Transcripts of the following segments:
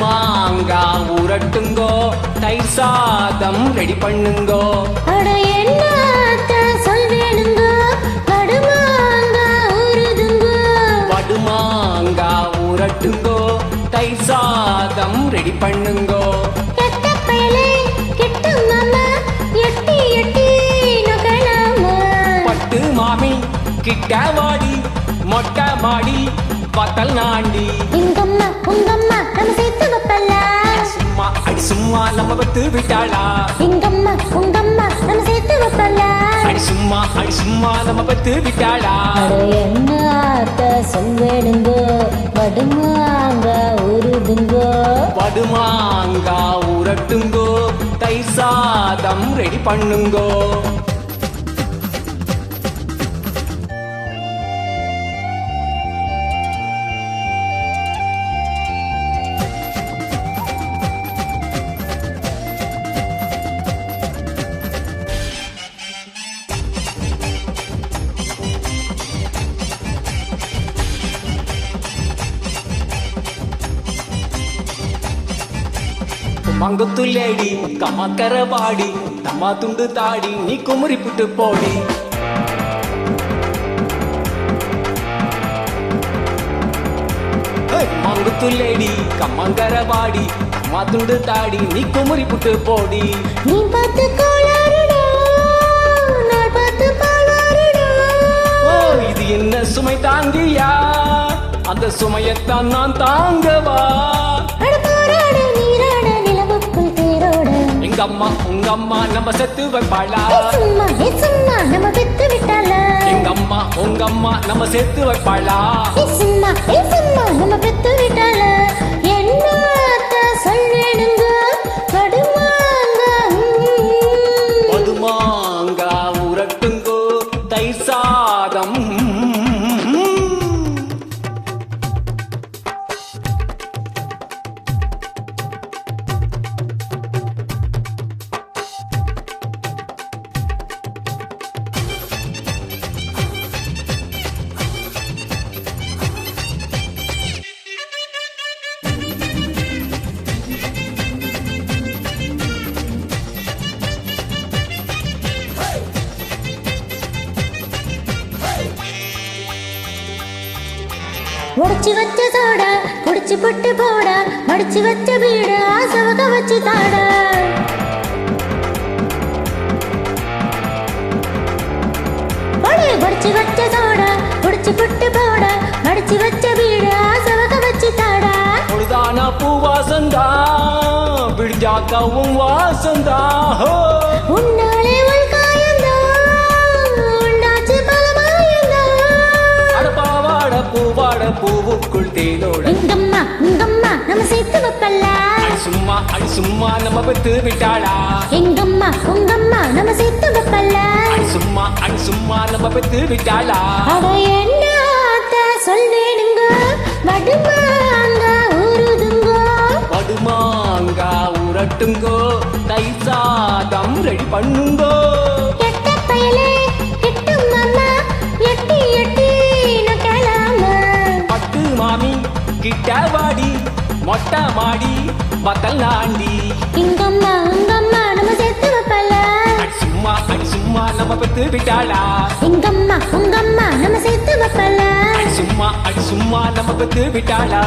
மாங்கா உரட்டுங்கோ தயிர் சாதம் ரெடி பண்ணுங்கோ. படுமாங்கா உரட்டுங்கோ தயிர் சாதம் ரெடி பண்ணுங்கோ. பட்டு மாமி கிட்ட வாடி மொட்டை மாடி பத்தல் நாண்டி. எங்கம்மா உங்கம்மா நம்ம சேர்த்து வைப்பல்ல. சும்மா அடி சும்மா நம்ம பத்து விட்டாளா? எங்கம்மா உங்கம்மா நம்ம சேர்த்து வைப்பல்ல. அடி சும்மா அடி சும்மா நம்ம பத்து விட்டாளா? அட என்னத்த சொல்வேனுங்க கடுமாங்க ஊறுதுங்க வடுமாங்கா ஊரட்டுங்கோ தயிர் சாதம் ரெடி பண்ணுங்கோ. மங்குத்துலேடி கமக்கர பாடி தம்மா துண்டு தாடி நீ குமரி புட்டு போடி. ஏய், மங்குத்துலேடி கம்மங்கர பாடி தம்மா துண்டு தாடி நீ குமரி புட்டு போடி. நீ ஓ இது என்ன சுமை தாங்கியா? அந்த சுமையத்தான் நான் தாங்கவா? எங்க அம்மா உங்க அம்மா நம்ம செத்து வைப்பாளா? சும்மா ஏ சும்மா நம்ம பெத்து விட்டால எங்க அம்மா உங்க அம்மா நம்ம சேர்த்து வைப்பாளா? சும்மா ஏ சும்மா நம்ம பெத்து விட்டால உடைச்சு வச்ச சோட குடிச்சு புட்டு போட மடிச்சு வச்ச வீடு ஆசவக வச்சு தாட. படிச்சு வச்ச சோட குடிச்சு புட்டு போட மடிச்சு வச்ச வீடு ஆசவக வச்சு தாட. பொழுதான பூவாசந்தா விடிஞ்சாக்கவும் வாசந்தா ஹோ. பூவுக்குள் தேனோட. இங்கம்மா இங்கம்மா நம்ம சேர்த்து வைப்பல்ல. சும்மா அடி சும்மா நம்ம பெத்து விட்டாளா? எங்கம்மா உங்கம்மா நம்ம சேர்த்து வைப்பல்ல. சும்மா அடி சும்மா நம்ம பெத்து விட்டாளா? அட என்னத்த சொல்வேனுங்க? வடுமாங்க ஊறுதுங்க? வடுமாங்கா உரட்டுங்கோ தயிர் சாதம் ரெடி பண்ணுங்கோ. கிட்ட வாடி மொட்டை மாடி பத்தல் நாண்டி. இங்கம்மா உங்கம்மா நம்ம சேர்த்து வைப்பல சும்மா அடி சும்மா நம்ம பெத்து விட்டாளா? எங்கம்மா உங்கம்மா நம்ம சேர்த்து வைப்பல சும்மா அடி சும்மா நம்ம பெத்து விட்டாளா?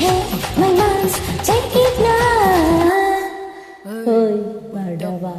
Hey, my moms, take it now. ஓய் படவா